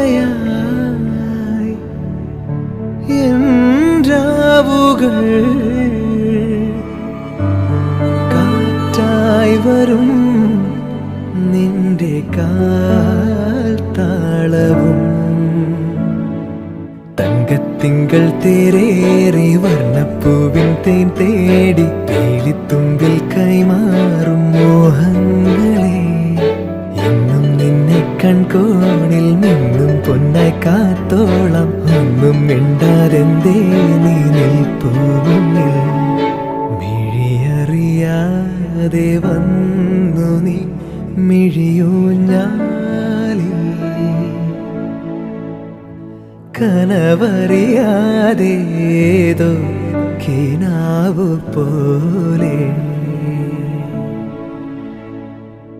കാതോർക്കയായി രാവുകൾ കാറ്റായി വരും നിന്റെ കാൽ താളവും. തങ്കത്തിങ്കൾ തേരേറി വർണപ്പൂവിൻ തേൻ തേടി തേളിത്തുമ്പിൽ കൈമാറും മോഹങ്ങൾ കൺകോണിൽ നിന്നും പൊന്നായി കാത്തോളം ഒന്നും മിണ്ടാതെന്തേ നീ നിൽപ്പൂ മുന്നിൽ മിഴിയറിയാതെ വന്നു നീ മിഴിയൂഞ്ഞാലിൽ. കനവറിയാതേതോ കിനാവു പോലെ